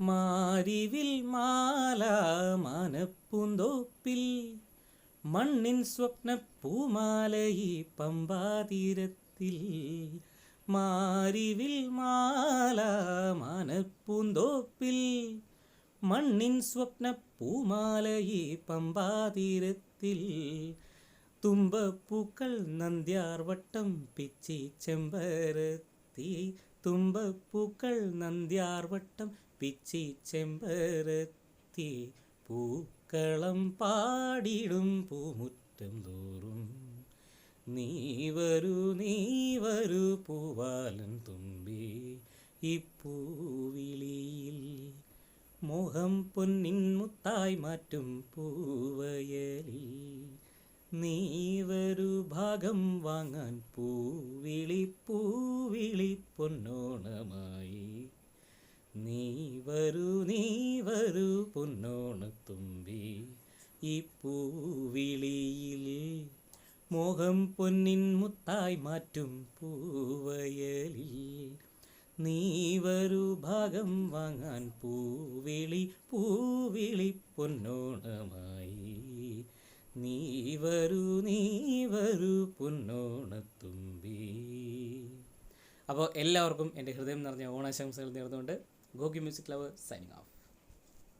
മാരിവിൽ മാല മനപ്പൂന്തോപ്പിൽ മണ്ണിൻ സ്വപ്ന പൂമാലയി പമ്പാതീരത്തിൽ. മാരിവിൽ മാല മനപ്പൂന്തോപ്പിൽ മണ്ണിൻ സ്വപ്ന പൂമാലയി പമ്പാതീരത്തിൽ. തുമ്പപ്പൂക്കൾ നന്ദ്യാർവട്ടം പിച്ചി ചെമ്പരത്തി തുമ്പപ്പൂക്കൾ നന്ദ്യാർവട്ടം പിച്ചി ചെമ്പരത്തി. പൂക്കളം പാടിടും പൂമുറ്റം തോറും. നീ വരൂ നീ വരൂ പൂവാലൻ തുമ്പി. ഇപ്പൂവിളിയിൽ പൂവിളിയിൽ മോഹം പൊന്നിൻ മുത്തായി മാറ്റും പൂവയലിൽ. നീ വരൂ ഭാഗം വാങ്ങാൻ പൂവിളി പൂവിളി പൊന്നോണമായി നീ വരൂ നീ വരൂ പൊന്നോണത്തുമ്പി. ഈ പൂവിളിയിൽ മോഹം പൊന്നിൻ മുത്തായി മാറ്റും പൂവയലിൽ. നീ വരൂ ഭാഗം വാങ്ങാൻ പൂവിളി പൂവിളി പൊന്നോണമായി നീ വരൂ നീ വരൂ പൊന്നോണത്തുമ്പി. അപ്പോൾ എല്ലാവർക്കും എന്റെ ഹൃദയം നിറഞ്ഞ ഓണാശംസകൾ നേർന്നുകൊണ്ട് ഗോകി മ്യൂസിക് ലവ് സൈനിങ് ഓഫ്